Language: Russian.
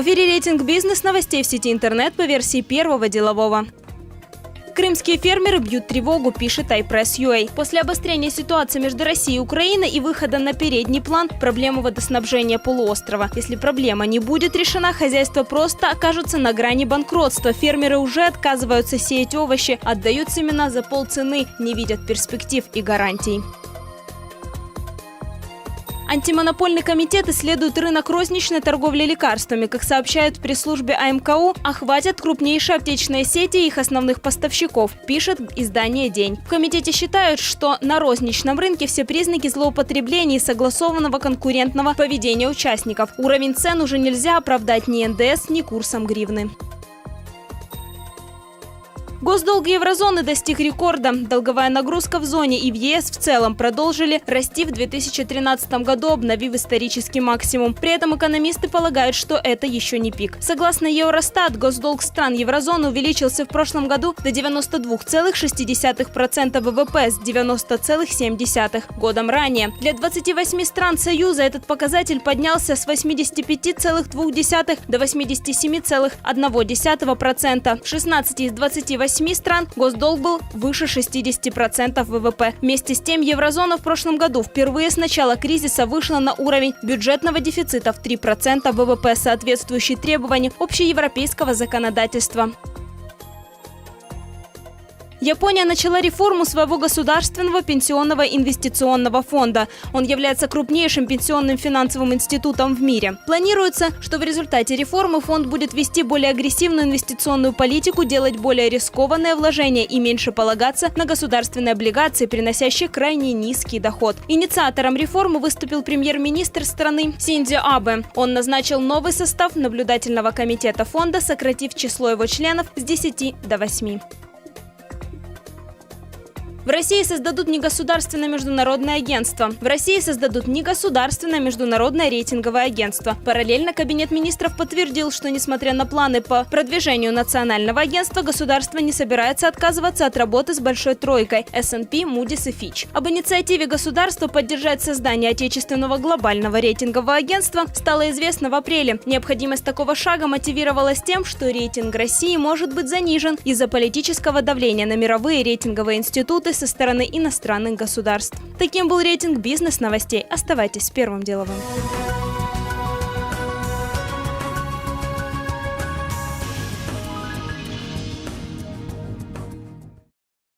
В эфире рейтинг бизнес новостей в сети интернет по версии первого делового. Крымские фермеры бьют тревогу, пишет iPress.ua. После обострения ситуации между Россией и Украиной и выхода на передний план проблемы водоснабжения полуострова. Если проблема не будет решена, хозяйство просто окажется на грани банкротства. Фермеры уже отказываются сеять овощи, отдают семена за полцены, не видят перспектив и гарантий. Антимонопольный комитет исследует рынок розничной торговли лекарствами. Как сообщают в пресс-службе АМКУ, охватят крупнейшие аптечные сети и их основных поставщиков, пишет издание «День». В комитете считают, что на розничном рынке все признаки злоупотребления и согласованного конкурентного поведения участников. Уровень цен уже нельзя оправдать ни НДС, ни курсом гривны. Госдолг еврозоны достиг рекорда. Долговая нагрузка в зоне и в ЕС в целом продолжили расти в 2013 году, обновив исторический максимум. При этом экономисты полагают, что это еще не пик. Согласно Евростат, госдолг стран еврозоны увеличился в прошлом году до 92,6% ВВП с 90,7% годом ранее. Для 28 стран Союза этот показатель поднялся с 85,2 до 87,1%. В 16 из 28 8 стран госдолг был выше 60% ВВП. Вместе с тем еврозона в прошлом году впервые с начала кризиса вышла на уровень бюджетного дефицита в 3% ВВП, соответствующий требованиям общеевропейского законодательства. Япония начала реформу своего государственного пенсионного инвестиционного фонда. Он является крупнейшим пенсионным финансовым институтом в мире. Планируется, что в результате реформы фонд будет вести более агрессивную инвестиционную политику, делать более рискованные вложения и меньше полагаться на государственные облигации, приносящие крайне низкий доход. Инициатором реформы выступил премьер-министр страны Синдзо Абе. Он назначил новый состав наблюдательного комитета фонда, сократив число его членов с 10 до 8. В России создадут негосударственное международное агентство. В России создадут негосударственное международное рейтинговое агентство. Параллельно Кабинет министров подтвердил, что несмотря на планы по продвижению национального агентства, государство не собирается отказываться от работы с большой тройкой S&P, Moody's и Fitch. Об инициативе государства поддержать создание отечественного глобального рейтингового агентства стало известно в апреле. Необходимость такого шага мотивировалась тем, что рейтинг России может быть занижен из-за политического давления на мировые рейтинговые институты со стороны иностранных государств. Таким был рейтинг бизнес-новостей. Оставайтесь с первым деловым.